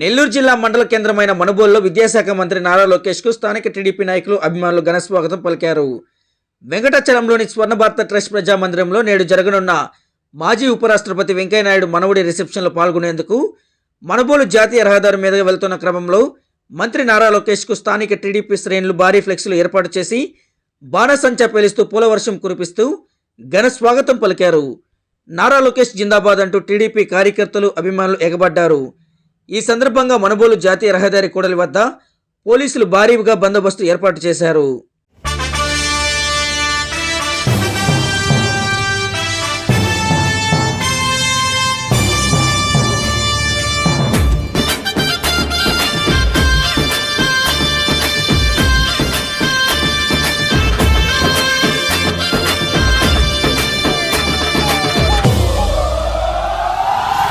నెల్లూరు జిల్లా మండల కేంద్రమైన మనుబోల్లో విద్యాశాఖ మంత్రి నారా లోకేష్కు స్థానిక టీడీపీ నాయకులు అభిమానులు ఘనస్వాగతం పలికారు. వెంకటాచలంలోని స్వర్ణ భారత ట్రస్ట్ ప్రజామందిరంలో నేడు జరగనున్న మాజీ ఉపరాష్ట్రపతి వెంకయ్యనాయుడు మనవుడి రిసెప్షన్లో పాల్గొనేందుకు మనుబోలు జాతీయ రహదారి మీదుగా వెళ్తున్న క్రమంలో మంత్రి నారా లోకేష్కు స్థానిక టీడీపీ శ్రేణులు భారీ ఫ్లెక్స్లు ఏర్పాటు చేసి బాణసంచా పేలిస్తూ పూలవర్షం కురిపిస్తూ ఘన స్వాగతం పలికారు. నారా లోకేష్ జిందాబాద్ అంటూ టీడీపీ కార్యకర్తలు అభిమానులు ఎగబడ్డారు. ఈ సందర్భంగా మనుబోలు జాతీయ రహదారి కూడలి వద్ద పోలీసులు భారీగా బందోబస్తు ఏర్పాటు చేశారు.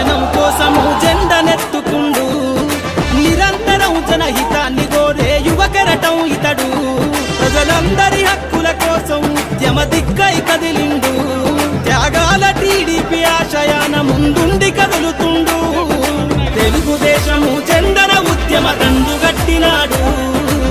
జనం కోసము జెండనెత్తుకుండు. నిరంతరం జనహితాన్ని కోరే యువకరటం ఇతడు. ప్రజలందరి హక్కుల కోసం ఉద్యమ దిక్కై కదిలిండు. త్యాగాల టీడీపీ ఆశయాన ముందుండి కదులుతుండు. తెలుగుదేశము చందన ఉద్యమ దండు గట్టినాడు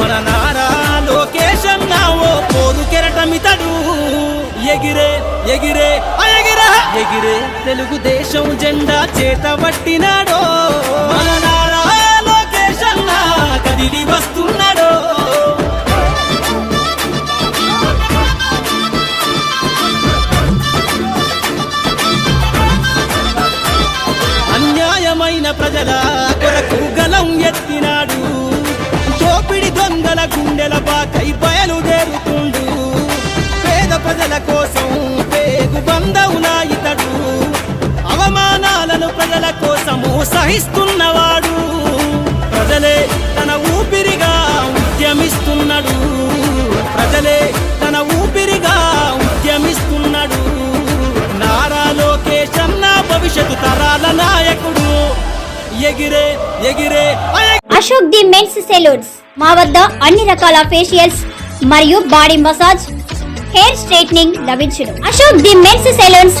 మన నారా లోకేశన్న ఓ పోరు కెరటమితడు. ఎగిరే ఎగిరే ఎగిరే. తెలుగుదేశం జెండా చేతబట్టినాడో మన ప్రజల కోసము సహిస్తున్నవాడు. ప్రజలే తన ఊపిరిగా ఉద్యమిస్తున్నాడు. ప్రజలే తన ఊపిరిగా ఉద్యమిస్తున్నాడు. నారా లోకేష్ అన్న భవిష్యత్తు తరాల నాయకుడు. ఎగిరే ఎగిరే. Ashok the men's salons. మా వద్ద అన్ని రకాల ఫేషియల్స్ మరియు బాడీ మసాజ్ హెయిర్ స్ట్రైట్నింగ్ లభించును. Ashok the men's salons.